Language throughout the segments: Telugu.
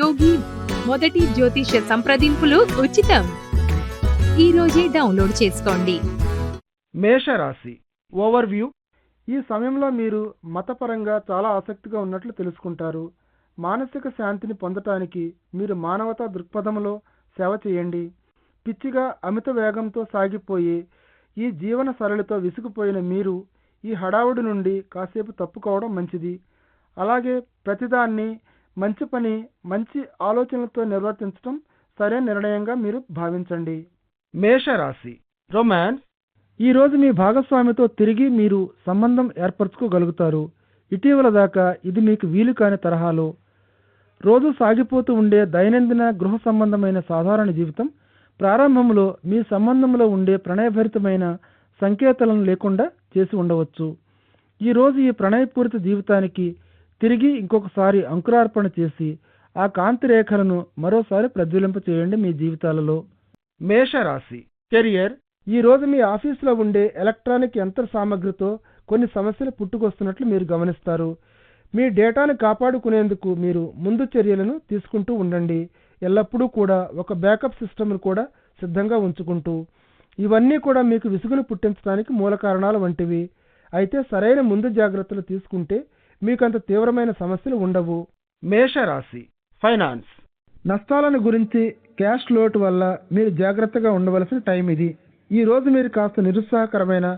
యోగి మొదటి జ్యోతిష సంప్రదింపులు ఉచితం. ఈ రోజే డౌన్లోడ్ చేసుకోండి. మేషరాశి ఓవర్వ్యూ. ఈ సమయంలో మీరు మతపరంగా చాలా ఆసక్తిగా ఉన్నట్లు తెలుసుకుంటారు. మానసిక శాంతిని పొందటానికి మీరు మానవతా దృక్పథంలో సేవ చేయండి. పిచ్చిగా అమిత వేగంతో సాగిపోయి ఈ జీవన సరళితో విసిగిపోయిన మీరు ఈ హడావుడి నుండి కాసేపు తప్పుకోవడం మంచిది. అలాగే ప్రతిదాన్ని మంచి పని మంచి ఆలోచనలతో నిర్వర్తించడం సరైన నిర్ణయంగా మీరు భావించండి. మేషరాశి రొమాన్స్. ఈరోజు మీ భాగస్వామితో తిరిగి మీరు సంబంధం ఏర్పరచుకోగలుగుతారు. ఇటీవల దాకా ఇది మీకు వీలు కాని తరహాలో. రోజు సాగిపోతూ ఉండే దైనందిన గృహ సంబంధమైన సాధారణ జీవితం ప్రారంభంలో మీ సంబంధంలో ఉండే ప్రణయభరితమైన సంకేతాలను లేకుండా చేసి ఉండవచ్చు. ఈరోజు ఈ ప్రణయపూరిత జీవితానికి తిరిగి ఇంకొకసారి అంకురార్పణ చేసి ఆ కాంతి రేఖలను మరోసారి ప్రజ్వలింప చేయండి మీ జీవితాలలో. మేషరాశి. కెరియర్. ఈ రోజు మీ ఆఫీసులో ఉండే ఎలక్ట్రానిక్ యంత్ర సామగ్రితో కొన్ని సమస్యలు పుట్టుకొస్తున్నట్లు మీరు గమనిస్తారు. మీ డేటాను కాపాడుకునేందుకు మీరు ముందు చర్యలను తీసుకుంటూ ఉండండి. ఎల్లప్పుడూ కూడా ఒక బ్యాకప్ సిస్టమ్ను కూడా సిద్ధంగా ఉంచుకుంటూ. ఇవన్నీ కూడా మీకు విసుగును పుట్టించడానికి మూల కారణాలు వంటివి. అయితే సరైన ముందు జాగ్రత్తలు తీసుకుంటే మీకు అంత తీవ్రమైన సమస్యలు ఉండవు. మేషరాశి ఫైనాన్స్. నష్టాలను గురించి క్యాష్ లోటు వల్ల మీరు జాగ్రత్తగా ఉండవలసిన టైం ఇది. ఈ రోజు మీరు కాస్త నిరుత్సాహకరమైన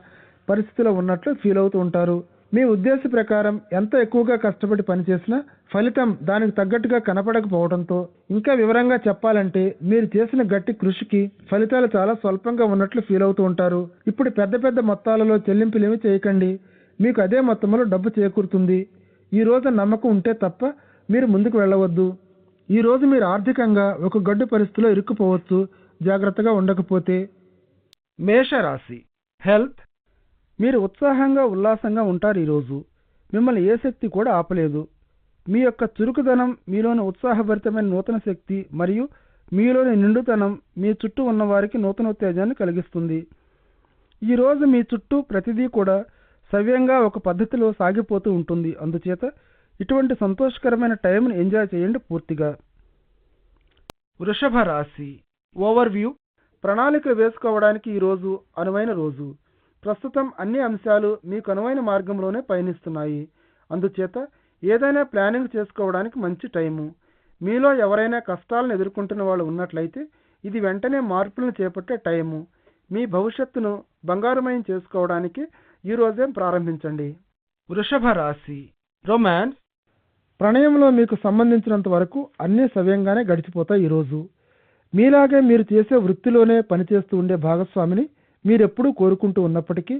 పరిస్థితిలో ఉన్నట్లు ఫీల్ అవుతూ ఉంటారు. మీ ఉద్దేశ ప్రకారం ఎంత ఎక్కువగా కష్టపడి పనిచేసినా ఫలితం దానికి తగ్గట్టుగా కనపడకపోవడంతో ఇంకా వివరంగా చెప్పాలంటే మీరు చేసిన గట్టి కృషికి ఫలితాలు చాలా స్వల్పంగా ఉన్నట్లు ఫీల్ అవుతూ ఉంటారు. ఇప్పుడు పెద్ద పెద్ద మొత్తాలలో చెల్లింపులేమి చేయకండి. మీకు అదే మొత్తంలో డబ్బు చేకూరుతుంది. ఈ రోజు నమ్మకం ఉంటే తప్ప మీరు ముందుకు వెళ్ళవద్దు. ఈ రోజు మీరు ఆర్థికంగా ఒక గడ్డు పరిస్థితిలో ఇరుక్కుపోవచ్చు. జాగ్రత్తగా ఉండకపోతే. మేషరాశి. హెల్త్. మీరు ఉత్సాహంగా ఉల్లాసంగా ఉంటారు ఈరోజు మిమ్మల్ని ఏ శక్తి కూడా ఆపలేదు. మీ యొక్క చురుకుదనం మీలోని ఉత్సాహభరితమైన నూతన శక్తి మరియు మీలోని నిండుతనం మీ చుట్టూ ఉన్నవారికి నూతన ఉత్తేజాన్ని కలిగిస్తుంది. ఈ రోజు మీ చుట్టూ ప్రతిదీ కూడా సవ్యంగా ఒక పద్ధతిలో సాగిపోతూ ఉంటుంది. అందుచేత ఇటువంటి సంతోషకరమైన టైంను ఎంజాయ్ చేయండి పూర్తిగా. వృషభ రాశి. ఓవర్వ్యూ. ప్రణాళిక వేసుకోవడానికి ఈ రోజు అనువైన రోజు. ప్రస్తుతం అన్ని అంశాలు మీకు అనువైన మార్గంలోనే పయనిస్తున్నాయి. అందుచేత ఏదైనా ప్లానింగ్ చేసుకోవడానికి మంచి టైము. మీలో ఎవరైనా కష్టాలను ఎదుర్కొంటున్న వాళ్ళు ఉన్నట్లయితే ఇది వెంటనే మార్పులను చేపట్టే టైము. మీ భవిష్యత్తును బంగారుమయం చేసుకోవడానికి ఈ రోజే ప్రారంభించండి? వృషభ రాశి రొమాన్స్ ప్రణయంలో మీకు సంబంధించినంత వరకు అన్నీ సవ్యంగానే గడిచిపోతాయి ఈరోజు మీలాగే మీరు చేసే వృత్తిలోనే పనిచేస్తూ ఉండే భాగస్వామిని మీరెప్పుడూ కోరుకుంటూ ఉన్నప్పటికీ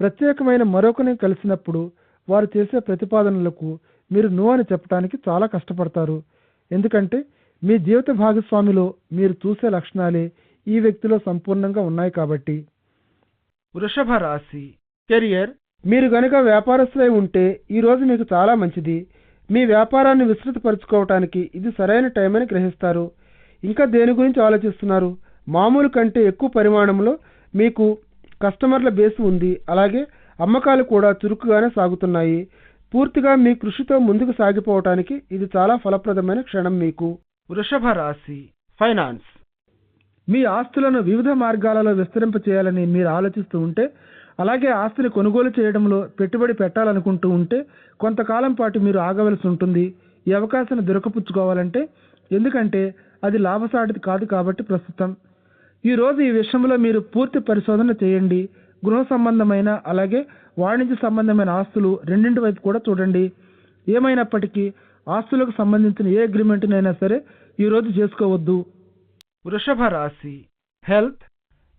ప్రత్యేకమైన మరొకరిని కలిసినప్పుడు వారు చేసే ప్రతిపాదనలకు మీరు నో అని చెప్పడానికి చాలా కష్టపడతారు. ఎందుకంటే మీ జీవిత భాగస్వామిలో మీరు చూసే లక్షణాలే ఈ వ్యక్తిలో సంపూర్ణంగా ఉన్నాయి కాబట్టి. వృషభ రాశి కెరియర్ మీరు గనుక వ్యాపారస్తులై ఉంటే ఈరోజు మీకు చాలా మంచిది. మీ వ్యాపారాన్ని విస్తృతపరచుకోవటానికి ఇది సరైన టైం అని గ్రహిస్తారు. ఇంకా దేని గురించి ఆలోచిస్తున్నారు? మామూలు కంటే ఎక్కువ పరిమాణంలో మీకు కస్టమర్ల బేస్ ఉంది. అలాగే అమ్మకాలు కూడా చురుకుగానే సాగుతున్నాయి. పూర్తిగా మీ కృషితో ముందుకు సాగిపోవటానికి ఇది చాలా ఫలప్రదమైన క్షణం మీకు. వృషభ రాశి ఫైనాన్స్. మీ ఆస్తులను వివిధ మార్గాలలో విస్తరింప చేయాలని మీరు ఆలోచిస్తూ ఉంటే అలాగే ఆస్తిని కొనుగోలు చేయడంలో పెట్టుబడి పెట్టాలనుకుంటూ ఉంటే కొంతకాలం పాటు మీరు ఆగవలసి ఉంటుంది. ఈ అవకాశాన్ని దొరకపుచ్చుకోవాలంటే ఎందుకంటే అది లాభసాటిది కాదు కాబట్టి ప్రస్తుతం. ఈ రోజు ఈ విషయంలో మీరు పూర్తి పరిశోధన చేయండి. గృహ సంబంధమైన అలాగే వాణిజ్య సంబంధమైన ఆస్తులు రెండింటి వైపు కూడా చూడండి. ఏమైనప్పటికీ ఆస్తులకు సంబంధించిన ఏ అగ్రిమెంట్నైనా సరే ఈరోజు చేసుకోవద్దు. వృషభ రాశి. హెల్త్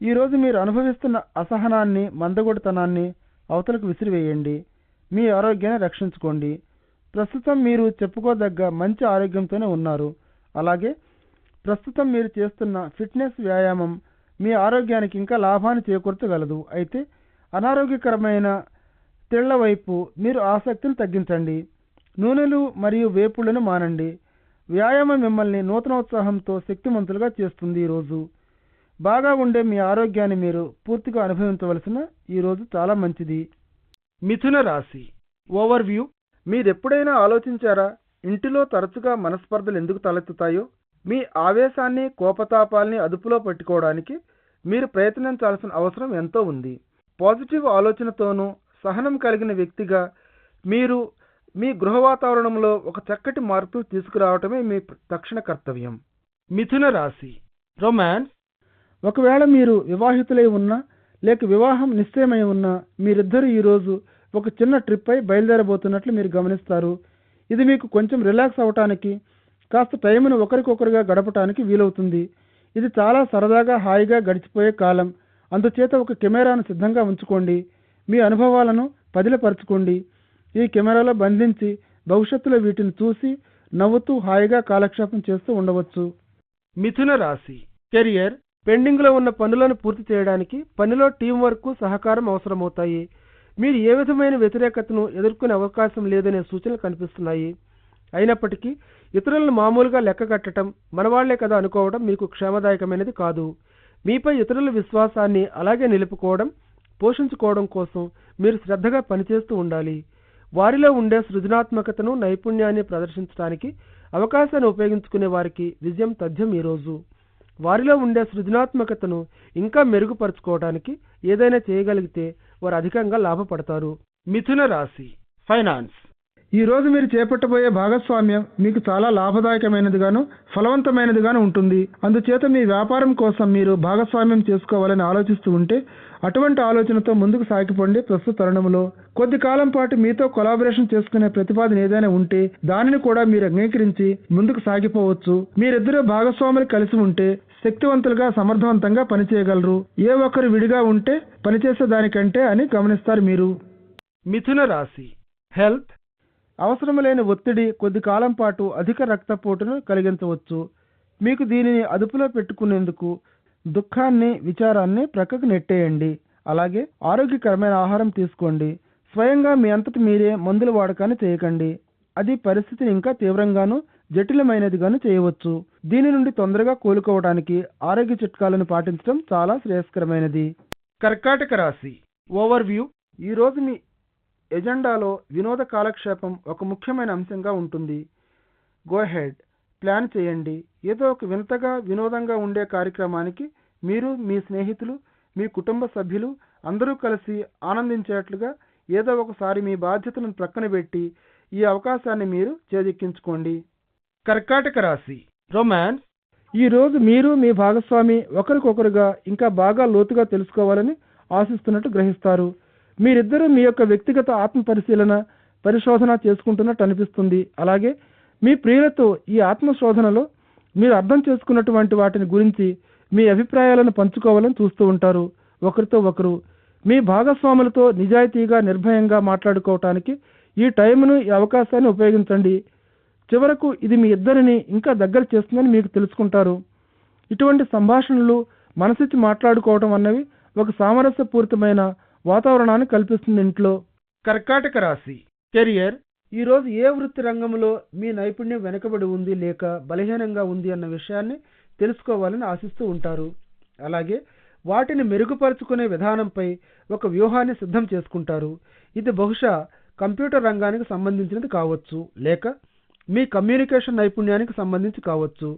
ఈరోజు మీరు అనుభవిస్తున్న అసహనాన్ని మందగొడితనాన్ని అవతలకు విసిరివేయండి. మీ ఆరోగ్యాన్ని రక్షించుకోండి. ప్రస్తుతం మీరు చెప్పుకోదగ్గ మంచి ఆరోగ్యంతోనే ఉన్నారు. అలాగే ప్రస్తుతం మీరు చేస్తున్న ఫిట్నెస్ వ్యాయామం మీ ఆరోగ్యానికి ఇంకా లాభాన్ని చేకూర్చగలదు. అయితే అనారోగ్యకరమైన తెళ్ళ వైపు మీరు ఆసక్తిని తగ్గించండి. నూనెలు మరియు వేపుళ్ళను మానండి. వ్యాయామం మిమ్మల్ని నూతనోత్సాహంతో శక్తిమంతులుగా చేస్తుంది ఈరోజు బాగా ఉండే మీ ఆరోగ్యాన్ని మీరు పూర్తిగా అనుభవించవలసిన ఈరోజు చాలా మంచిది. మిథున రాశి. ఓవర్వ్యూ. మీరెప్పుడైనా ఆలోచించారా? ఇంటిలో తరచుగా మనస్పర్ధలు ఎందుకు తలెత్తుతాయో? మీ ఆవేశాన్ని కోపతాపాల్ని అదుపులో పెట్టుకోవడానికి మీరు ప్రయత్నించాల్సిన అవసరం ఎంతో ఉంది. పాజిటివ్ ఆలోచనతోనూ సహనం కలిగిన వ్యక్తిగా మీరు మీ గృహ వాతావరణంలో ఒక చక్కటి మార్పు తీసుకురావటమే మీ తక్షణ కర్తవ్యం. మిథున రాశి. రొమాన్స్. ఒకవేళ మీరు వివాహితులై ఉన్నా లేక వివాహం నిశ్చయమై ఉన్నా మీరిద్దరూ ఈరోజు ఒక చిన్న ట్రిప్ పై బయలుదేరబోతున్నట్లు మీరు గమనిస్తారు. ఇది మీకు కొంచెం రిలాక్స్ అవటానికి కాస్త టైంను ఒకరికొకరుగా గడపటానికి వీలవుతుంది. ఇది చాలా సరదాగా హాయిగా గడిచిపోయే కాలం. అందుచేత ఒక కెమెరాను సిద్ధంగా ఉంచుకోండి. మీ అనుభవాలను పదిలపరచుకోండి. ఈ కెమెరాలో బంధించి భవిష్యత్తులో వీటిని చూసి నవ్వుతూ హాయిగా కాలక్షేపం చేస్తూ ఉండవచ్చు. మిథున రాశి కెరియర్ పెండింగ్లో ఉన్న పనులను పూర్తి చేయడానికి పనిలో టీం వర్క్ సహకారం అవసరమవుతాయి. మీరు ఏ విధమైన వ్యతిరేకతను ఎదుర్కొనే అవకాశం లేదనే సూచనలు కనిపిస్తున్నాయి. అయినప్పటికీ ఇతరులను మామూలుగా లెక్క కట్టడం మనవాళ్ళే కదా అనుకోవడం మీకు క్షేమదాయకమైనది కాదు. మీపై ఇతరుల విశ్వాసాన్ని అలాగే నిలుపుకోవడం పోషించుకోవడం కోసం మీరు శ్రద్ధగా పనిచేస్తూ ఉండాలి. వారిలో ఉండే సృజనాత్మకతను నైపుణ్యాన్ని ప్రదర్శించడానికి అవకాశాన్ని ఉపయోగించుకునే వారికి విజయం తథ్యం ఈరోజు. వారిలో ఉండే సృజనాత్మకతను ఇంకా మెరుగుపరుచుకోవడానికి ఏదైనా చేయగలిగితే వారు అధికంగా లాభపడతారు. మిథున రాశి ఫైనాన్స్. ఈ రోజు మీరు చేపట్టబోయే భాగస్వామ్యం మీకు చాలా లాభదాయకమైనదిగాను ఫలవంతమైనదిగాను ఉంటుంది. అందుచేత మీ వ్యాపారం కోసం మీరు భాగస్వామ్యం చేసుకోవాలని ఆలోచిస్తూ ఉంటే అటువంటి ఆలోచనతో ముందుకు సాగిపోండి. ప్రస్తుత తరుణంలో కొద్ది కాలం పాటు మీతో కొలాబరేషన్ చేసుకునే ప్రతిపాదన ఏదైనా ఉంటే దానిని కూడా మీరు అంగీకరించి ముందుకు సాగిపోవచ్చు. మీరిద్దరూ భాగస్వాములు కలిసి ఉంటే శక్తివంతులుగా సమర్థవంతంగా పనిచేయగలరు. ఏ ఒక్కరు విడిగా ఉంటే పనిచేసే దానికంటే అని గమనిస్తారు మీరు. మిథున రాశి. హెల్త్. అవసరం లేని ఒత్తిడి కొద్ది కాలం పాటు అధిక రక్తపోటును కలిగించవచ్చు. మీకు దీనిని అదుపులో పెట్టుకునేందుకు దుఃఖాన్ని విచారాన్ని ప్రక్కకు నెట్టేయండి. అలాగే ఆరోగ్యకరమైన ఆహారం తీసుకోండి. స్వయంగా మీ అంతటి మీరే మందుల వాడకాన్ని చేయకండి. అది పరిస్థితిని ఇంకా తీవ్రంగాను జటిలమైనదిగాను చేయవచ్చు. దీని నుండి తొందరగా కోలుకోవడానికి ఆరోగ్య చిట్కాలను పాటించడం చాలా శ్రేయస్కరమైనది. కర్కాటక రాశి. ఓవర్ వ్యూ ఈ మీ ఎజెండాలో వినోద కాలక్షేపం ఒక ముఖ్యమైన అంశంగా ఉంటుంది. గో హెడ్ ప్లాన్ చేయండి. ఏదో ఒక వింతగా వినోదంగా ఉండే కార్యక్రమానికి మీరు మీ స్నేహితులు మీ కుటుంబ సభ్యులు అందరూ కలిసి ఆనందించేట్లుగా ఏదో ఒకసారి మీ బాధ్యతలను ప్రక్కన పెట్టి ఈ అవకాశాన్ని మీరు చేజెక్కించుకోండి. కర్కాటక రాశి రొమాన్స్ ఈ రోజు మీరు మీ భాగస్వామి ఒకరికొకరుగా ఇంకా బాగా లోతుగా తెలుసుకోవాలని ఆశిస్తున్నట్టు గ్రహిస్తారు. మీరిద్దరూ మీ యొక్క వ్యక్తిగత ఆత్మ పరిశీలన పరిశోధన చేసుకుంటున్నట్టు అనిపిస్తుంది. అలాగే మీ ప్రియులతో ఈ ఆత్మశోధనలో మీరు అర్థం చేసుకున్నటువంటి వాటిని గురించి మీ అభిప్రాయాలను పంచుకోవాలని చూస్తూ ఉంటారు. ఒకరితో ఒకరు మీ భాగస్వాములతో నిజాయితీగా నిర్భయంగా మాట్లాడుకోవటానికి ఈ టైంను ఈ అవకాశాన్ని ఉపయోగించండి. చివరకు ఇది మీ ఇద్దరిని ఇంకా దగ్గర చేస్తుందని మీకు తెలుసుకుంటారు. ఇటువంటి సంభాషణలు మనసిచ్చి మాట్లాడుకోవటం అన్నవి ఒక సామరస్యపూరితమైన వాతావరణాన్ని కల్పిస్తుంది ఇంట్లో. కర్కాటక రాశి. కెరియర్ ఈరోజు ఏ వృత్తి రంగంలో మీ నైపుణ్యం వెనుకబడి ఉంది లేక బలహీనంగా ఉంది అన్న విషయాన్ని తెలుసుకోవాలని ఆశిస్తూ ఉంటారు. అలాగే వాటిని మెరుగుపరుచుకునే విధానంపై ఒక వ్యూహాన్ని సిద్ధం చేసుకుంటారు. ఇది బహుశా కంప్యూటర్ రంగానికి సంబంధించినది కావచ్చు లేక మీ కమ్యూనికేషన్ నైపుణ్యానికి సంబంధించి కావచ్చు.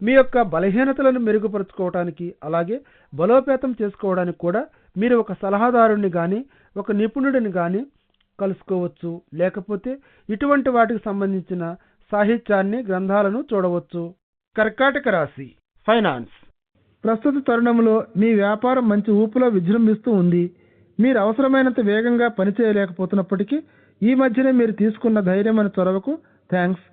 మీ యొక్క బలహీనతలను మెరుగుపరుచుకోవడానికి అలాగే బలోపేతం చేసుకోవడానికి కూడా మీరు ఒక సలహాదారుని కానీ ఒక నిపుణుడిని కానీ కలుసుకోవచ్చు. లేకపోతే ఇటువంటి వాటికి సంబంధించిన సాహిత్యాన్ని గ్రంథాలను చూడవచ్చు. కర్కాటక రాశి ఫైనాన్స్. ప్రస్తుత తరుణంలో మీ వ్యాపారం మంచి ఊపులో విజృంభిస్తూ ఉంది. మీరు అవసరమైనంత వేగంగా పనిచేయలేకపోతున్నప్పటికీ ఈ మధ్యనే మీరు తీసుకున్న ధైర్యమైన చొరవకు థ్యాంక్స్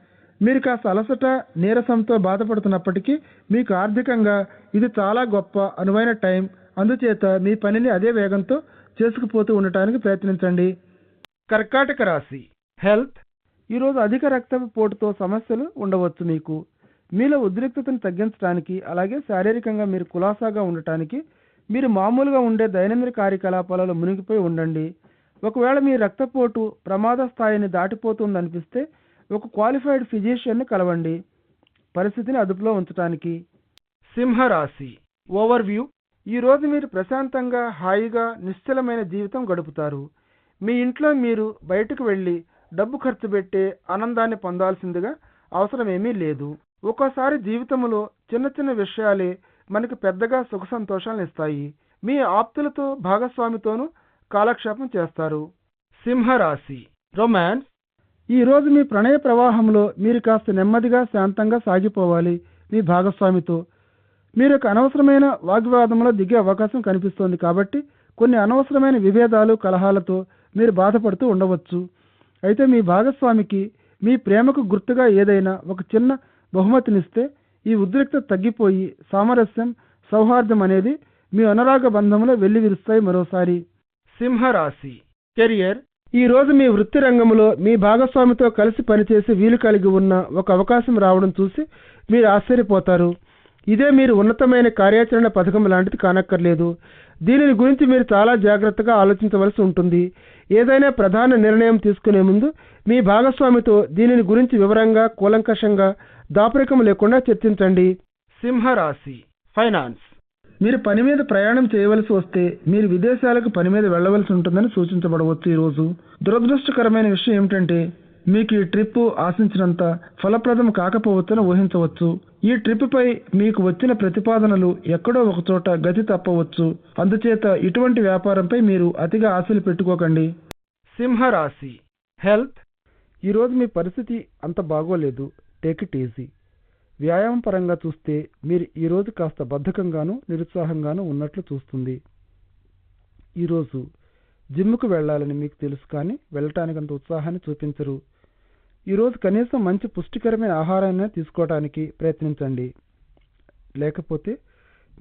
మీరు కాస్త అలసట నీరసంతో బాధపడుతున్నప్పటికీ మీకు ఆర్థికంగా ఇది చాలా గొప్ప అనువైన టైం. అందుచేత మీ పనిని అదే వేగంతో చేసుకుపోతూ ఉండటానికి ప్రయత్నించండి. కర్కాటక రాశి. హెల్త్ ఈరోజు అధిక రక్తపోటుతో సమస్యలు ఉండవచ్చు మీకు. మీలో ఉద్రిక్తతను తగ్గించడానికి అలాగే శారీరకంగా మీరు కులాసాగా ఉండటానికి మీరు మామూలుగా ఉండే దైనందిన కార్యకలాపాలలో మునిగిపోయి ఉండండి. ఒకవేళ మీ రక్తపోటు ప్రమాద స్థాయిని దాటిపోతుందనిపిస్తే ఒక క్వాలిఫైడ్ ఫిజీషియన్ను కలవండి. పరిస్థితిని అదుపులో ఉంచడానికి సింహరాశి. ఓవర్ వ్యూ ఈ రోజు మీరు ప్రశాంతంగా హాయిగా నిశ్చలమైన జీవితం గడుపుతారు. మీ ఇంట్లో మీరు బయటకు వెళ్ళి డబ్బు ఖర్చు పెట్టే ఆనందాన్ని పొందాల్సిందిగా అవసరమేమీ లేదు. ఒక్కోసారి జీవితంలో చిన్న చిన్న విషయాలే మనకి పెద్దగా సుఖ సంతోషాలను ఇస్తాయి. మీ ఆప్తులతో భాగస్వామితోనూ కాలక్షేపం చేస్తారు. సింహరాశి రొమాన్స్. ఈరోజు మీ ప్రణయ ప్రవాహంలో మీరు కాస్త నెమ్మదిగా శాంతంగా సాగిపోవాలి. మీ భాగస్వామితో మీరు ఒక అనవసరమైన వాగ్వాదంలో దిగే అవకాశం కనిపిస్తోంది కాబట్టి కొన్ని అనవసరమైన విభేదాలు కలహాలతో మీరు బాధపడుతూ ఉండవచ్చు. అయితే మీ భాగస్వామికి మీ ప్రేమకు గుర్తుగా ఏదైనా ఒక చిన్న బహుమతినిస్తే ఈ ఉద్రిక్తత తగ్గిపోయి సామరస్యం సౌహార్దం అనేది మీ అనురాగ బంధంలో వెళ్ళి విరుస్తాయి మరోసారి. సింహరాశి. కెరియర్. ఈ రోజు మీ వృత్తి రంగంలో మీ భాగస్వామితో కలిసి పనిచేసి వీలు కలిగి ఉన్న ఒక అవకాశం రావడం చూసి మీరు ఆశ్చర్యపోతారు. ఇదే మీరు ఉన్నతమైన కార్యాచరణ పథకం లాంటిది కానక్కర్లేదు. దీనిని గురించి మీరు చాలా జాగ్రత్తగా ఆలోచించవలసి ఉంటుంది. ఏదైనా ప్రధాన నిర్ణయం తీసుకునే ముందు మీ భాగస్వామితో దీనిని గురించి వివరంగా కూలంకషంగా దాపరికం లేకుండా చర్చించండి. సింహరాశి ఫైనాన్స్. మీరు పని మీద ప్రయాణం చేయవలసి వస్తే మీరు విదేశాలకు పని మీద వెళ్ళవలసి ఉంటుందని సూచించబడవచ్చు ఈరోజు. దురదృష్టకరమైన విషయం ఏమిటంటే మీకు ఈ ట్రిప్ ఆశించినంత ఫలప్రదం కాకపోవచ్చని ఊహించవచ్చు. ఈ ట్రిప్ పై మీకు వచ్చిన ప్రతిపాదనలు ఎక్కడో ఒకచోట గతి తప్పవచ్చు. అందుచేత ఇటువంటి వ్యాపారంపై మీరు అతిగా ఆశలు పెట్టుకోకండి. సింహరాశి. హెల్త్. ఈరోజు మీ పరిస్థితి అంత బాగోలేదు. Take it easy. వ్యాయామం పరంగా చూస్తే మీరు ఈరోజు కాస్త బద్ధకంగాను నిరుత్సాహంగాను ఉన్నట్లు చూస్తుంది. ఈరోజు జిమ్కు వెళ్ళాలని మీకు తెలుసు కానీ వెళ్ళటానికి అంత ఉత్సాహాన్ని చూపించరు. ఈరోజు కనీసం మంచి పుష్టికరమైన ఆహారాన్ని తీసుకోవడానికి ప్రయత్నించండి. లేకపోతే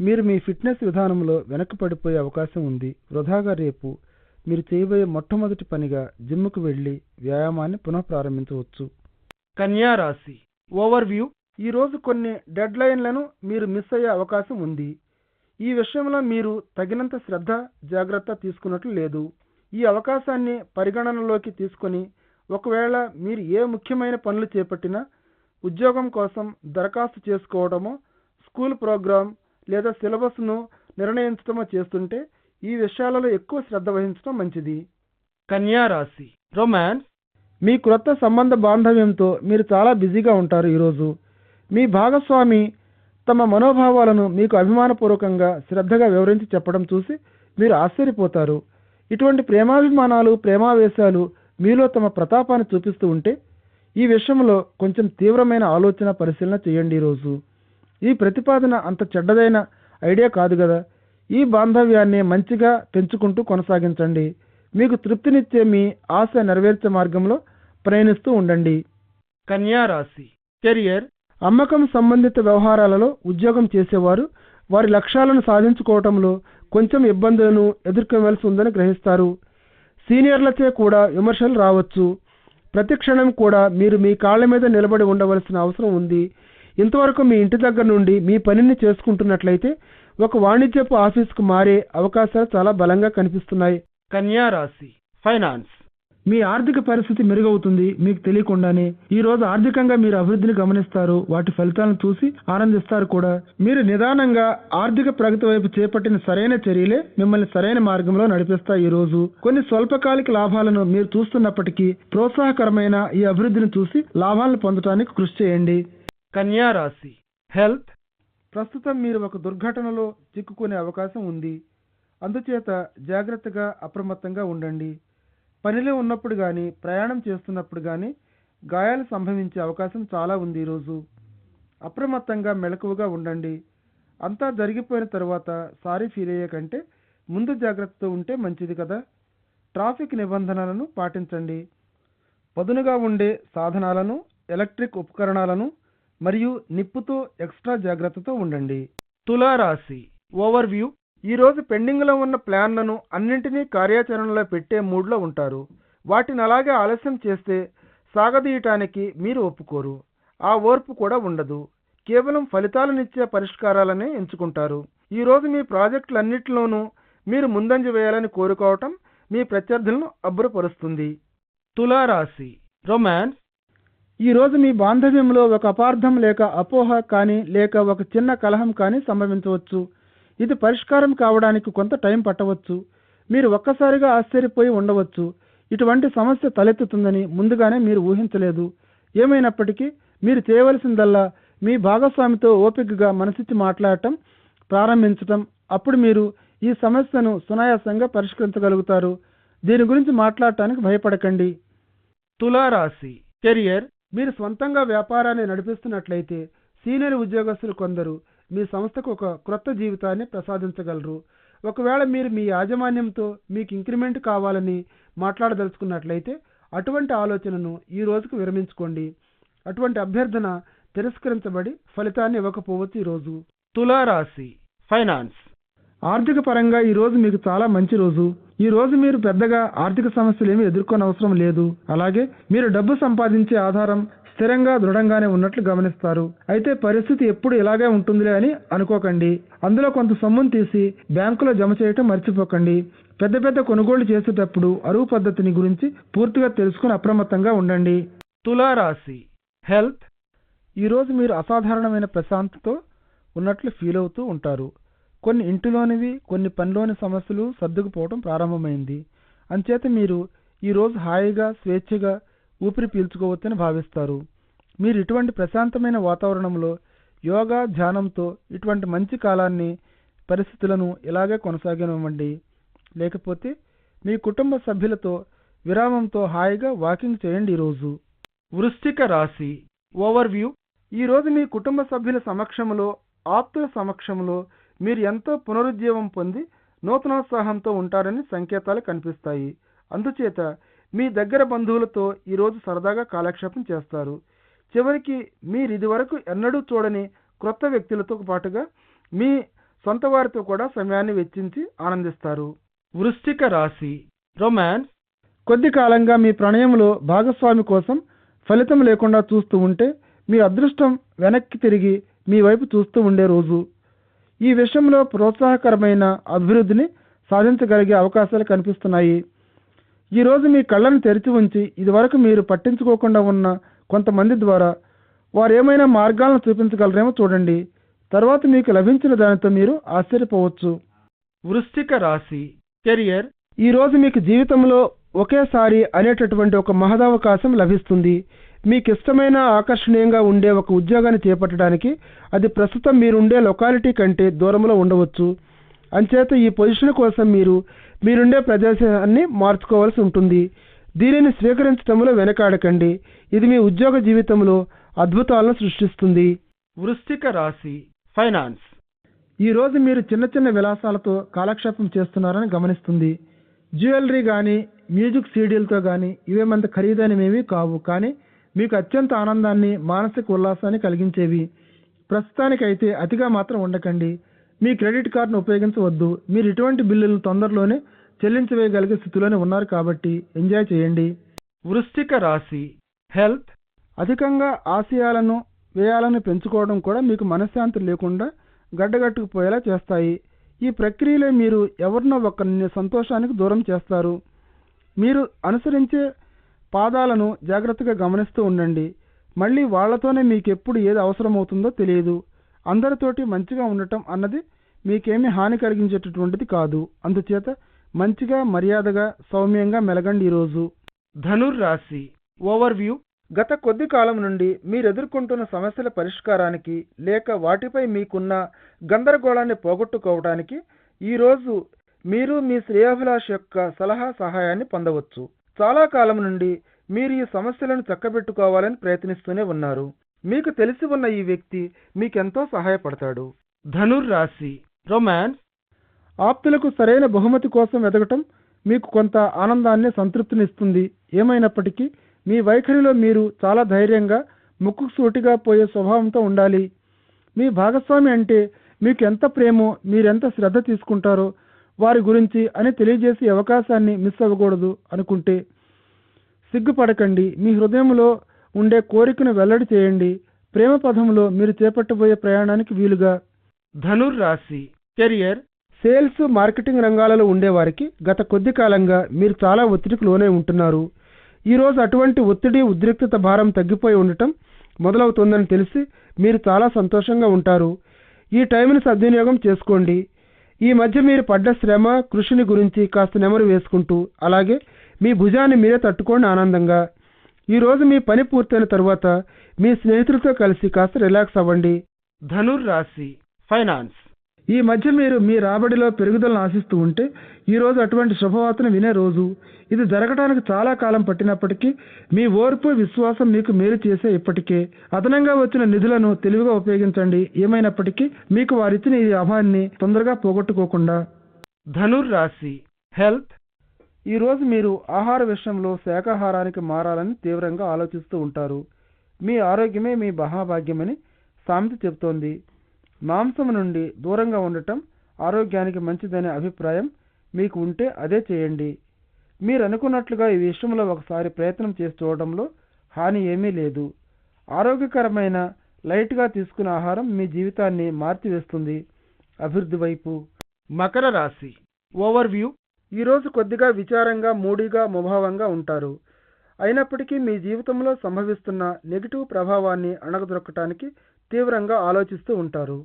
మీరు మీ ఫిట్నెస్ విధానంలో వెనక్కి అవకాశం ఉంది. వృధాగా రేపు మీరు చేయబోయే మొట్టమొదటి పనిగా జిమ్కు వెళ్ళి వ్యాయామాన్ని పునః ప్రారంభించవచ్చు. కన్యా రాశి. ఓవర్ వ్యూ ఈ రోజు కొన్ని డెడ్ లైన్లను మీరు మిస్ అయ్యే అవకాశం ఉంది. ఈ విషయంలో మీరు తగినంత శ్రద్ధ జాగ్రత్త తీసుకున్నట్లు లేదు. ఈ అవకాశాన్ని పరిగణనలోకి తీసుకొని ఒకవేళ మీరు ఏ ముఖ్యమైన పనులు చేపట్టినా ఉద్యోగం కోసం దరఖాస్తు చేసుకోవడమో స్కూల్ ప్రోగ్రాం లేదా సిలబస్ను నిర్ణయించడమో చేస్తుంటే ఈ విషయాలలో ఎక్కువ శ్రద్ధ వహించడం మంచిది. కన్యా రాశి. రొమాన్స్ మీ క్రొత్త సంబంధ బాంధవ్యంతో మీరు చాలా బిజీగా ఉంటారు ఈరోజు. మీ భాగస్వామి తమ మనోభావాలను మీకు అభిమానపూర్వకంగా శ్రద్ధగా వివరించి చెప్పడం చూసి మీరు ఆశ్చర్యపోతారు. ఇటువంటి ప్రేమాభిమానాలు ప్రేమావేశాలు మీలో తమ ప్రతాపాన్ని చూపిస్తూ ఉంటే ఈ విషయంలో కొంచెం తీవ్రమైన ఆలోచన పరిశీలన చేయండి ఈరోజు. ఈ ప్రతిపాదన అంత చెడ్డదైన ఐడియా కాదు కదా. ఈ బాంధవ్యాన్ని మంచిగా పెంచుకుంటూ కొనసాగించండి. మీకు తృప్తినిచ్చే మీ ఆశ నెరవేర్చే మార్గంలో ప్రయాణిస్తూ ఉండండి. కన్యా రాశి. కెరియర్. అమ్మకం సంబంధిత వ్యవహారాలలో ఉద్యోగం చేసేవారు వారి లక్ష్యాలను సాధించుకోవటంలో కొంచెం ఇబ్బందులను ఎదుర్కోవలసి ఉందని గ్రహిస్తారు. సీనియర్లచే కూడా విమర్శలు రావచ్చు. ప్రతి క్షణం కూడా మీరు మీ కాళ్ళ మీద నిలబడి ఉండవలసిన అవసరం ఉంది. ఇంతవరకు మీ ఇంటి దగ్గర నుండి మీ పనిని చేసుకుంటున్నట్లయితే ఒక వాణిజ్యపు ఆఫీస్కు మారే అవకాశాలు చాలా బలంగా కనిపిస్తున్నాయి. కన్యా రాశి ఫైనాన్స్. మీ ఆర్థిక పరిస్థితి మెరుగవుతుంది మీకు తెలియకుండానే. ఈ రోజు ఆర్థికంగా మీరు అభివృద్ధిని గమనిస్తారు. వాటి ఫలితాలను చూసి ఆనందిస్తారు కూడా. మీరు నిదానంగా ఆర్థిక ప్రగతి వైపు చేపట్టిన సరైన చర్యలే మిమ్మల్ని సరైన మార్గంలో నడిపిస్తాయి ఈ రోజు. కొన్ని స్వల్పకాలిక లాభాలను మీరు చూస్తున్నప్పటికీ ప్రోత్సాహకరమైన ఈ అభివృద్ధిని చూసి లాభాలను పొందడానికి కృషి చేయండి. కన్యా రాశి. హెల్త్. ప్రస్తుతం మీరు ఒక దుర్ఘటనలో చిక్కుకునే అవకాశం ఉంది. అందుచేత జాగ్రత్తగా అప్రమత్తంగా ఉండండి. పనిలో ఉన్నప్పుడు కానీ ప్రయాణం చేస్తున్నప్పుడు కానీ గాయాలు సంభవించే అవకాశం చాలా ఉంది ఈరోజు అప్రమత్తంగా మెలకువగా ఉండండి. అంతా జరిగిపోయిన తర్వాత సారీ ఫీల్ అయ్యే కంటే ముందు జాగ్రత్తతో ఉంటే మంచిది కదా. ట్రాఫిక్ నిబంధనలను పాటించండి. పదునుగా ఉండే సాధనాలను ఎలక్ట్రిక్ ఉపకరణాలను మరియు నిప్పుతో ఎక్స్ట్రా జాగ్రత్తతో ఉండండి. తులారాశి. ఓవర్ ఈరోజు పెండింగ్లో ఉన్న ప్లాన్లను అన్నింటినీ కార్యాచరణలో పెట్టే మూడ్లో ఉంటారు. వాటిని అలాగే ఆలస్యం చేస్తే సాగదీయటానికి మీరు ఒప్పుకోరు. ఆ ఓర్పు కూడా ఉండదు. కేవలం ఫలితాలనిచ్చే పరిష్కారాలనే ఎంచుకుంటారు. ఈరోజు మీ ప్రాజెక్టులన్నింటిలోనూ మీరు ముందంజ వేయాలని కోరుకోవటం మీ ప్రత్యర్థులను అబ్బురపరుస్తుంది. తులారాశి రొమాన్స్ ఈరోజు మీ బాంధవ్యంలో ఒక అపార్థం లేక అపోహ కానీ లేక ఒక చిన్న కలహం కానీ సంభవించవచ్చు. ఇది పరిష్కారం కావడానికి కొంత టైం పట్టవచ్చు. మీరు ఒక్కసారిగా ఆశ్చర్యపోయి ఉండవచ్చు. ఇటువంటి సమస్య తలెత్తుతుందని ముందుగానే మీరు ఊహించలేదు. ఏమైనప్పటికీ మీరు చేయవలసిందల్లా మీ భాగస్వామితో ఓపికగా మనసిచ్చి మాట్లాడటం ప్రారంభించటం అప్పుడు మీరు ఈ సమస్యను సునాయాసంగా పరిష్కరించగలుగుతారు. దీని గురించి మాట్లాడటానికి భయపడకండి. తులారాశి కెరియర్ మీరు స్వంతంగా వ్యాపారాన్ని నడిపిస్తున్నట్లయితే సీనియర్ ఉద్యోగస్తులు కొందరు మీ సంస్థకు ఒక క్రొత్త జీవితాన్ని ప్రసాదించగలరు. ఒకవేళ మీరు మీ యాజమాన్యంతో మీకు ఇంక్రిమెంట్ కావాలని మాట్లాడదలుచుకున్నట్లయితే అటువంటి ఆలోచనను ఈ రోజుకు విరమించుకోండి. అటువంటి అభ్యర్థన తిరస్కరించబడి ఫలితాన్ని ఇవ్వకపోవచ్చు ఈరోజు తులారాశి ఫైనాన్స్. ఆర్థిక పరంగా ఈ రోజు మీకు చాలా మంచి రోజు. ఈ రోజు మీరు పెద్దగా ఆర్థిక సమస్యలు ఏమీ ఎదుర్కొనే అవసరం లేదు. అలాగే మీరు డబ్బు సంపాదించే ఆధారం స్థిరంగా దృఢంగానే ఉన్నట్లు గమనిస్తారు. అయితే పరిస్థితి ఎప్పుడు ఇలాగే ఉంటుందిలే అని అనుకోకండి. అందులో కొంత సొమ్మును తీసి బ్యాంకులో జమ చేయటం మర్చిపోకండి. పెద్ద పెద్ద కొనుగోళ్ళు చేసేటప్పుడు అరువు పద్ధతిని గురించి పూర్తిగా తెలుసుకుని అప్రమత్తంగా ఉండండి. తులారాశి హెల్త్. ఈరోజు మీరు అసాధారణమైన ప్రశాంతతో ఉన్నట్లు ఫీల్ అవుతూ ఉంటారు. కొన్ని ఇంటిలోనివి కొన్ని పనిలోని సమస్యలు సర్దుకుపోవడం ప్రారంభమైంది. అంచేత మీరు ఈరోజు హాయిగా స్వేచ్ఛగా ఊపిరి పీల్చుకోవచ్చని భావిస్తారు. మీరు ఇటువంటి ప్రశాంతమైన వాతావరణంలో యోగా ధ్యానంతో ఇటువంటి మంచి కాలాన్ని పరిస్థితులను ఇలాగే కొనసాగనివ్వండి లేకపోతే మీ కుటుంబ సభ్యులతో విరామంతో హాయిగా వాకింగ్ చేయండి ఈరోజు. వృశ్చిక రాశి ఓవర్వ్యూ. ఈరోజు మీ కుటుంబ సభ్యుల సమక్షంలో ఆప్తుల సమక్షంలో మీరు ఎంతో పునరుజ్జీవం పొంది నూతనోత్సాహంతో ఉంటారని సంకేతాలు కనిపిస్తాయి. అందుచేత మీ దగ్గర బంధువులతో ఈరోజు సరదాగా కాలక్షేపం చేస్తారు. చివరికి మీరు ఇదివరకు ఎన్నడూ చూడని క్రొత్త వ్యక్తులతో పాటుగా మీ సొంత వారితో కూడా సమయాన్ని వెచ్చించి ఆనందిస్తారు. వృశ్చిక రాశి రొమాన్స్. కొద్ది కాలంగా మీ ప్రణయంలో భాగస్వామి కోసం ఫలితం లేకుండా చూస్తూ ఉంటే మీ అదృష్టం వెనక్కి తిరిగి మీ వైపు చూస్తూ ఉండే రోజు. ఈ విషయంలో ప్రోత్సాహకరమైన అభివృద్ధిని సాధించగలిగే అవకాశాలు కనిపిస్తున్నాయి. ఈ రోజు మీ కళ్ళను తెరిచి ఉంచి ఇదివరకు మీరు పట్టించుకోకుండా ఉన్న కొంతమంది ద్వారా వారు ఏమైనా మార్గాలను చూపించగలరేమో చూడండి. తర్వాత మీకు లభించిన దానితో మీరు ఆశ్చర్యపోవచ్చు. వృశ్చిక రాశి కెరియర్. ఈ రోజు మీకు జీవితంలో ఒకేసారి అనేటటువంటి ఒక మహదవకాశం లభిస్తుంది. మీకు ఇష్టమైన ఆకర్షణీయంగా ఉండే ఒక ఉద్యోగాన్ని చేపట్టడానికి అది ప్రస్తుతం మీరుండే లొకాలిటీ కంటే దూరంలో ఉండవచ్చు. అంచేత ఈ పొజిషన్ కోసం మీరు మీరుండే ప్రదేశాన్ని మార్చుకోవాల్సి ఉంటుంది. దీనిని స్వీకరించడంలో వెనకాడకండి. ఇది మీ ఉద్యోగ జీవితంలో అద్భుతాలను సృష్టిస్తుంది. వృశ్చిక రాశి ఫైనాన్స్. ఈ రోజు మీరు చిన్న చిన్న విలాసాలతో కాలక్షేపం చేస్తున్నారని గమనిస్తుంది. జ్యువెలరీ కానీ మ్యూజిక్ సీడీలతో కానీ ఇవేమంత ఖరీదైనవేమీ కావు. కానీ మీకు అత్యంత ఆనందాన్ని మానసిక ఉల్లాసాన్ని కలిగించేవి. ప్రస్తుతానికైతే అతిగా మాత్రం ఉండకండి. మీ క్రెడిట్ కార్డును ఉపయోగించవద్దు. మీరు ఇటువంటి బిల్లులు తొందరలోనే చెల్లించవేయగలిగే స్థితిలోనే ఉన్నారు కాబట్టి ఎంజాయ్ చేయండి. వృశ్చిక రాశి హెల్త్ అధికంగా ఆశయాలను వ్యయాలను పెంచుకోవడం కూడా మీకు మనశ్శాంతి లేకుండా గడ్డగట్టుకుపోయేలా చేస్తాయి. ఈ ప్రక్రియలో మీరు ఎవరినో ఒకరిని సంతోషానికి దూరం చేస్తారు. మీరు అనుసరించే పాదాలను జాగ్రత్తగా గమనిస్తూ ఉండండి. మళ్ళీ వాళ్ళతోనే మీకు ఎప్పుడు ఏది అవసరమవుతుందో తెలియదు. అందరితోటి మంచిగా ఉండటం అన్నది మీకేమీ హాని కలిగించేటటువంటిది కాదు. అందుచేత మంచిగా మర్యాదగా సౌమ్యంగా మెలగండి ఈరోజు. ధనుర్ రాశి ఓవర్వ్యూ. గత కొద్ది కాలం నుండి మీరు ఎదుర్కొంటున్న సమస్యల పరిష్కారానికి లేక వాటిపై మీకున్న గందరగోళాన్ని పోగొట్టుకోవడానికి ఈరోజు మీరు మీ శ్రేయాభిలాష యొక్క సలహా సహాయాన్ని పొందవచ్చు. చాలా కాలం నుండి మీరు ఈ సమస్యలను చక్కబెట్టుకోవాలని ప్రయత్నిస్తూనే ఉన్నారు. మీకు తెలిసి ఉన్న ఈ వ్యక్తి మీకెంతో సహాయపడతాడు. ధనుర్ రాశి రొమాన్స్ ఆప్తులకు సరైన బహుమతి కోసం వెతకటం మీకు కొంత ఆనందాన్ని సంతృప్తినిస్తుంది. ఏమైనప్పటికీ మీ వైఖరిలో మీరు చాలా ధైర్యంగా ముక్కు సూటిగా పోయే స్వభావంతో ఉండాలి. మీ భాగస్వామి అంటే మీకు ఎంత ప్రేమో మీరెంత శ్రద్ధ తీసుకుంటారో వారి గురించి అని తెలియజేసే అవకాశాన్ని మిస్ అవ్వకూడదు అనుకుంటే సిగ్గుపడకండి. మీ హృదయంలో ఉండే కోరికను వెల్లడి చేయండి. ప్రేమ పదంలో మీరు చేపట్టబోయే ప్రయాణానికి వీలుగా. ధనుర్ రాశి. కెరియర్. సేల్స్ మార్కెటింగ్ రంగాలలో ఉండేవారికి గత కొద్ది కాలంగా మీరు చాలా ఒత్తిడికి లోనే ఉంటున్నారు. ఈ రోజు అటువంటి ఒత్తిడి ఉద్రిక్తత భారం తగ్గిపోయి ఉండటం మొదలవుతోందని తెలిసి మీరు చాలా సంతోషంగా ఉంటారు. ఈ టైంని సద్వినియోగం చేసుకోండి. ఈ మధ్య మీరు పడ్డ శ్రమ కృషిని గురించి కాస్త నెమరు వేసుకుంటూ అలాగే మీ భుజాన్ని మీరే తట్టుకోండి ఆనందంగా. ఈరోజు మీ పని పూర్తయిన తరువాత మీ స్నేహితులతో కలిసి కాస్త రిలాక్స్ అవ్వండి. ధనుర్ రాశి ఫైనాన్స్. ఈ మధ్య మీరు మీ రాబడిలో పెరుగుదలను ఆశిస్తూ ఉంటే ఈ రోజు అటువంటి శుభవార్తను వినే రోజు. ఇది జరగడానికి చాలా కాలం పట్టినప్పటికీ మీ ఓర్పు విశ్వాసం మీకు మేలు చేసే ఇప్పటికే. అదనంగా వచ్చిన నిధులను తెలివిగా ఉపయోగించండి. ఏమైనప్పటికీ మీకు వారిచ్చిన ఈ అభాన్ని తొందరగా పోగొట్టుకోకుండా. ధనుర్ రాశి హెల్త్ ఈరోజు మీరు ఆహార విషయంలో శాకాహారానికి మారాలని తీవ్రంగా ఆలోచిస్తూ ఉంటారు. మీ ఆరోగ్యమే మీ మహాభాగ్యమని సామెత చెబుతోంది. మాంసం నుండి దూరంగా ఉండటం ఆరోగ్యానికి మంచిదనే అభిప్రాయం మీకు ఉంటే అదే చేయండి. మీరు అనుకున్నట్లుగా ఈ విషయంలో ఒకసారి ప్రయత్నం చేసి చూడడంలో హాని ఏమీ లేదు. ఆరోగ్యకరమైన లైట్గా తీసుకున్న ఆహారం మీ జీవితాన్ని మార్చివేస్తుంది. అభివృద్ధి వైపు. మకర రాశి. ఓవర్ వ్యూ ఈరోజు కొద్దిగా విచారంగా మూడీగా ముభావంగా ఉంటారు. అయినప్పటికీ మీ జీవితంలో సంభవిస్తున్న నెగిటివ్ ప్రభావాన్ని అణగదొక్కటానికి తీవ్రంగా ఆలోచిస్తూ ఉంటారు.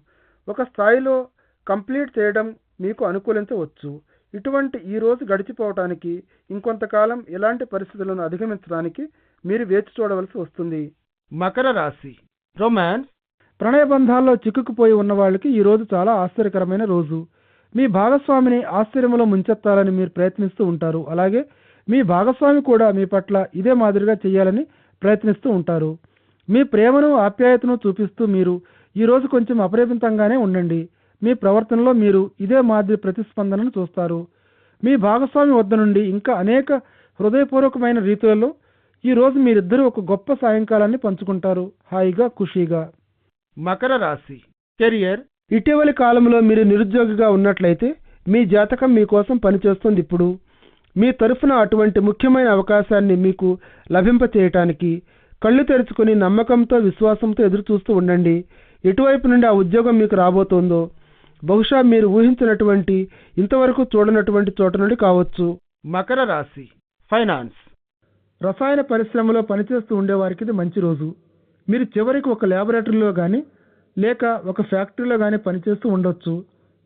ఒక స్థాయిలో కంప్లీట్ చేయడం మీకు అనుకూలించవచ్చు. ఇటువంటి ఈ రోజు గడిచిపోవటానికి ఇంకొంతకాలం ఇలాంటి పరిస్థితులను అధిగమించడానికి మీరు వేచి చూడవలసి వస్తుంది. మకర రాశి రొమాన్స్ ప్రణయ బంధాల్లో చిక్కుకుపోయి ఉన్న వాళ్ళకి ఈ రోజు చాలా ఆశ్చర్యకరమైన రోజు. మీ భాగస్వామిని ఆశ్చర్యంలో ముంచెత్తాలని మీరు ప్రయత్నిస్తూ ఉంటారు. అలాగే మీ భాగస్వామి కూడా మీ పట్ల ఇదే మాదిరిగా చేయాలని ప్రయత్నిస్తూ ఉంటారు. మీ ప్రేమను ఆప్యాయతను చూపిస్తూ మీరు ఈ రోజు కొంచెం అపరిమితంగానే ఉండండి. మీ ప్రవర్తనలో మీరు ఇదే మాదిరి ప్రతిస్పందనను చూస్తారు. మీ భాగస్వామి వద్ద నుండి ఇంకా అనేక హృదయపూర్వకమైన రీతులలో ఈరోజు మీరిద్దరూ ఒక గొప్ప సాయంకాలాన్ని పంచుకుంటారు. హాయిగా ఖుషీగా. మకర రాశి. కెరియర్ ఇటీవలి కాలంలో మీరు నిరుద్యోగిగా ఉన్నట్లయితే మీ జాతకం మీకోసం పనిచేస్తుంది ఇప్పుడు. మీ తరఫున అటువంటి ముఖ్యమైన అవకాశాన్ని మీకు లభింపచేయటానికి కళ్ళు తెరుచుకుని నమ్మకంతో విశ్వాసంతో ఎదురు చూస్తూ ఉండండి. ఎటువైపు నుండి ఆ ఉద్యోగం మీకు రాబోతోందో బహుశా మీరు ఊహించినటువంటి ఇంతవరకు చూడనటువంటి చోట నుండి కావచ్చు. మకర రాశి ఫైనాన్స్. రసాయన పరిశ్రమలో పనిచేస్తూ ఉండేవారికి ఇది మంచి రోజు. మీరు చివరికి ఒక ల్యాబొరేటరీలో కానీ లేక ఒక ఫ్యాక్టరీలో కానీ పనిచేస్తూ ఉండొచ్చు.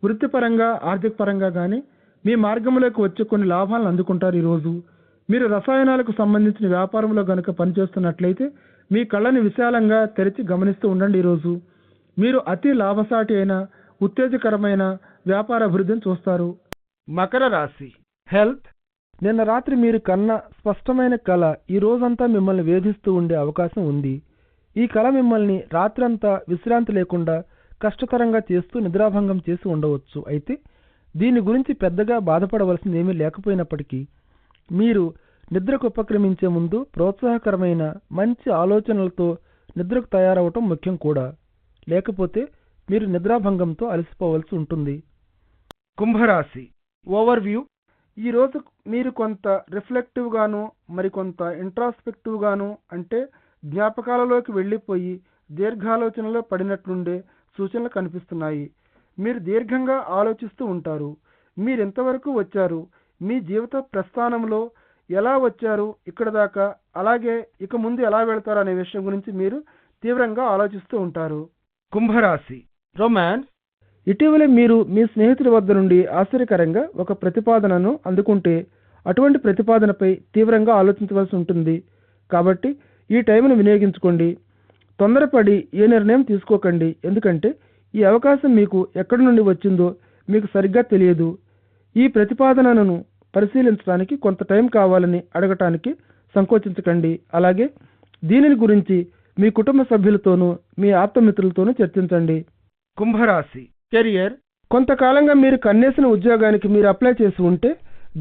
వృత్తిపరంగా ఆర్థిక పరంగా కానీ మీ మార్గంలోకి వచ్చే కొన్ని లాభాలను అందుకుంటారు ఈరోజు మీరు రసాయనాలకు సంబంధించిన వ్యాపారంలో కనుక పనిచేస్తున్నట్లయితే మీ కళ్ళని విశాలంగా తెరిచి గమనిస్తూ ఉండండి ఈరోజు మీరు అతి లాభసాటి అయిన ఉత్తేజకరమైన వ్యాపార అభివృద్ధిని చూస్తారు. మకర రాశి. హెల్త్. నిన్న రాత్రి మీరు కన్న స్పష్టమైన కళ ఈ రోజంతా మిమ్మల్ని వేధిస్తూ ఉండే అవకాశం ఉంది. ఈ కళ మిమ్మల్ని రాత్రంతా విశ్రాంతి లేకుండా కష్టతరంగా చేస్తూ నిద్రాభంగం చేసి ఉండవచ్చు. అయితే దీని గురించి పెద్దగా బాధపడవలసింది ఏమీ లేకపోయినప్పటికీ మీరు నిద్రకు ఉపక్రమించే ముందు ప్రోత్సాహకరమైన మంచి ఆలోచనలతో నిద్రకు తయారవటం ముఖ్యం కూడా. లేకపోతే మీరు నిద్రాభంగంతో అలసిపోవలసి ఉంటుంది. కుంభరాశి ఓవర్ వ్యూ ఈరోజు మీరు కొంత రిఫ్లెక్టివ్గాను మరికొంత ఇంట్రాస్పెక్టివ్గాను అంటే జ్ఞాపకాలలోకి వెళ్ళిపోయి దీర్ఘాలోచనలో పడినట్లుండే సూచనలు కనిపిస్తున్నాయి. మీరు దీర్ఘంగా ఆలోచిస్తూ ఉంటారు. మీరెంతవరకు వచ్చారు? మీ జీవిత ప్రస్థానంలో ఎలా వచ్చారు? ఇక్కడ దాకా అలాగే ఇక ముందు ఎలా వెళ్తారు అనే విషయం గురించి మీరు తీవ్రంగా ఆలోచిస్తూ ఉంటారు. కుంభరాశి. రొమాన్స్ ఇటీవల మీరు మీ స్నేహితుడి వద్ద నుండి ఆశ్చర్యకరంగా ఒక ప్రతిపాదనను అందుకుంటే అటువంటి ప్రతిపాదనపై తీవ్రంగా ఆలోచించవలసి ఉంటుంది. కాబట్టి ఈ టైంను వినియోగించుకోండి. తొందరపడి ఏ నిర్ణయం తీసుకోకండి. ఎందుకంటే ఈ అవకాశం మీకు ఎక్కడి నుండి వచ్చిందో మీకు సరిగ్గా తెలియదు. ఈ ప్రతిపాదనను పరిశీలించడానికి కొంత టైం కావాలని అడగటానికి సంకోచించకండి. అలాగే దీనిని గురించి మీ కుటుంబ సభ్యులతోనూ మీ ఆప్తమిత్రులతోనూ చర్చించండి. కుంభరాశి కెరియర్. కొంతకాలంగా మీరు కన్నేసిన ఉద్యోగానికి మీరు అప్లై చేసి ఉంటే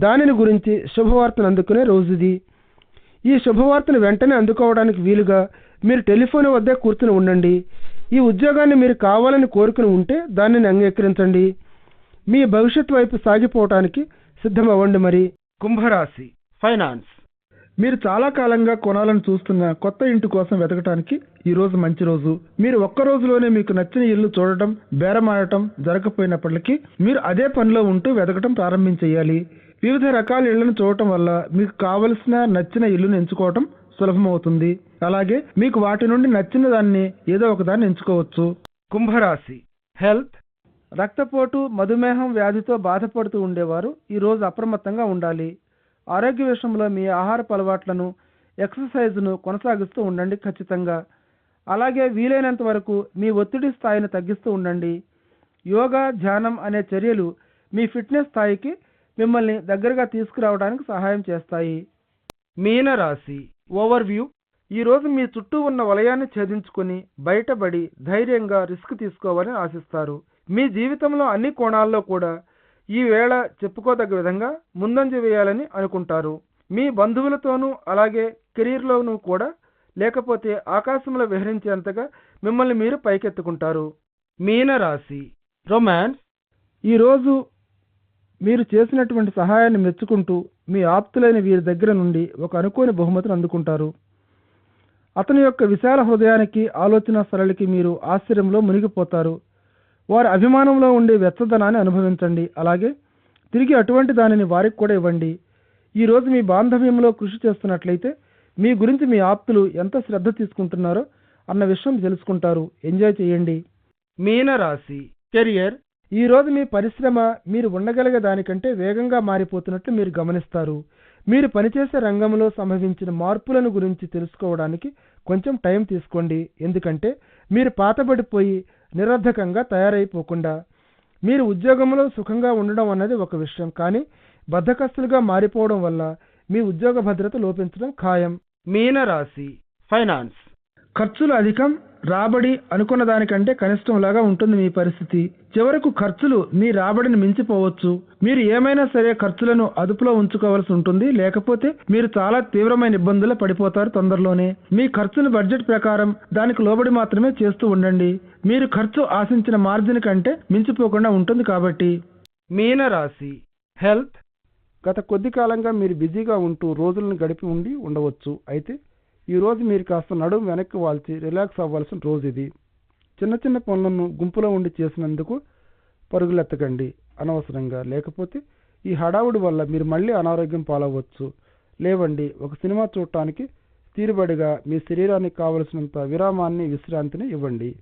దానిని గురించి శుభవార్తను అందుకునే రోజుది. ఈ శుభవార్తను వెంటనే అందుకోవడానికి వీలుగా మీరు టెలిఫోన్ వద్దే కూర్చుని ఉండండి. ఈ ఉద్యోగాన్ని మీరు కావాలని కోరుకుని ఉంటే దానిని అంగీకరించండి. మీ భవిష్యత్ వైపు సాగిపోవటానికి సిద్ధమవ్వండి మరి. కుంభరాశి ఫైనాన్స్. మీరు చాలా కాలంగా కొనాలని చూస్తున్న కొత్త ఇంటి కోసం వెతకటానికి ఈ రోజు మంచి రోజు. మీరు ఒక్క రోజులోనే మీకు నచ్చిన ఇల్లు చూడటం బేరమాడటం జరగకపోయినప్పటికీ మీరు అదే పనిలో ఉంటూ వెతకటం ప్రారంభించేయాలి. వివిధ రకాల ఇళ్ళను చూడటం వల్ల మీకు కావలసిన నచ్చిన ఇల్లును ఎంచుకోవటం సులభమవుతుంది. అలాగే మీకు వాటి నుండి నచ్చిన దాన్ని ఏదో ఒకదాన్ని ఎంచుకోవచ్చు. కుంభరాశి. హెల్త్. రక్తపోటు మధుమేహం వ్యాధితో బాధపడుతూ ఉండేవారు ఈ రోజు అప్రమత్తంగా ఉండాలి. ఆరోగ్య విషయంలో మీ ఆహారపు అలవాట్లను ఎక్సర్సైజ్ను కొనసాగిస్తూ ఉండండి ఖచ్చితంగా. అలాగే వీలైనంత వరకు మీ ఒత్తిడి స్థాయిని తగ్గిస్తూ ఉండండి. యోగా ధ్యానం అనే చర్యలు మీ ఫిట్నెస్ స్థాయికి మిమ్మల్ని దగ్గరగా తీసుకురావడానికి సహాయం చేస్తాయి. మీనరాశి ఓవర్వ్యూ. ఈరోజు మీ చుట్టూ ఉన్న వలయాన్ని ఛేదించుకుని బయటపడి ధైర్యంగా రిస్క్ తీసుకోవాలని ఆశిస్తారు. మీ జీవితంలో అన్ని కోణాల్లో కూడా ఈ వేళ చెప్పుకోదగ్గ విధంగా ముందంజ వేయాలని అనుకుంటారు. మీ బంధువులతోనూ అలాగే కెరీర్లోనూ కూడా లేకపోతే ఆకాశంలో విహరించేంతగా మిమ్మల్ని మీరు పైకెత్తుకుంటారు. మీనరాశి రొమాన్స్. ఈరోజు మీరు చేసినటువంటి సహాయాన్ని మెచ్చుకుంటూ మీ ఆప్తులైన వీరి దగ్గర నుండి ఒక అనుకోని బహుమతిని అందుకుంటారు. అతని యొక్క విశాల హృదయానికి ఆలోచన సరళికి మీరు ఆశ్చర్యంలో మునిగిపోతారు. వారి అభిమానంలో ఉండే వెచ్చదనాన్ని అనుభవించండి. అలాగే తిరిగి అటువంటి దానిని వారికి కూడా ఇవ్వండి. ఈరోజు మీ బాంధవ్యంలో కృషి చేస్తున్నట్లయితే మీ గురించి మీ ఆప్తులు ఎంత శ్రద్ధ తీసుకుంటున్నారో అన్న విషయం తెలుసుకుంటారు. ఎంజాయ్ చేయండి. మీనరాశి కెరియర్ ఈ రోజు మీ పరిశ్రమ మీరు ఉండగలిగే దానికంటే వేగంగా మారిపోతున్నట్లు మీరు గమనిస్తారు. మీరు పనిచేసే రంగంలో సంభవించిన మార్పులను గురించి తెలుసుకోవడానికి కొంచెం టైం తీసుకోండి. ఎందుకంటే మీరు పాతబడిపోయి నిరర్ధకంగా తయారైపోకుండా మీరు ఉద్యోగంలో సుఖంగా ఉండడం అన్నది ఒక విషయం. కానీ బద్ధకస్తులుగా మారిపోవడం వల్ల మీ ఉద్యోగ భద్రత లోపించడం ఖాయం. మీనరాశి ఫైనాన్స్. ఖర్చులు అధికం రాబడి అనుకున్న దానికంటే కనిష్టంలాగా ఉంటుంది మీ పరిస్థితి. చివరకు ఖర్చులు మీ రాబడిని మించిపోవచ్చు. మీరు ఏమైనా సరే ఖర్చులను అదుపులో ఉంచుకోవాల్సి ఉంటుంది. లేకపోతే మీరు చాలా తీవ్రమైన ఇబ్బందులు పడిపోతారు తొందరలోనే. మీ ఖర్చును బడ్జెట్ ప్రకారం దానికి లోబడి మాత్రమే చేస్తూ ఉండండి. మీరు ఖర్చు ఆశించిన మార్జిన్ కంటే మించిపోకుండా ఉంటుంది కాబట్టి. మీనరాశి. హెల్త్. గత కొద్ది కాలంగా మీరు బిజీగా ఉంటూ రోజులను గడిపి ఉండి ఉండవచ్చు. అయితే ఈ రోజు మీరు కాస్త నడుము వెనక్కి వాల్చి రిలాక్స్ అవ్వాల్సిన రోజు ఇది. చిన్న చిన్న పనులను గుంపులో ఉండి చేసినందుకు పరుగులెత్తకండి. అనవసరంగా. లేకపోతే ఈ హడావుడి వల్ల మీరు మళ్ళీ అనారోగ్యం పాలవచ్చు లేవండి. ఒక సినిమా చూడటానికి తీరుబడిగా మీ శరీరానికి కావలసినంత విరామాన్ని విశ్రాంతిని ఇవ్వండి.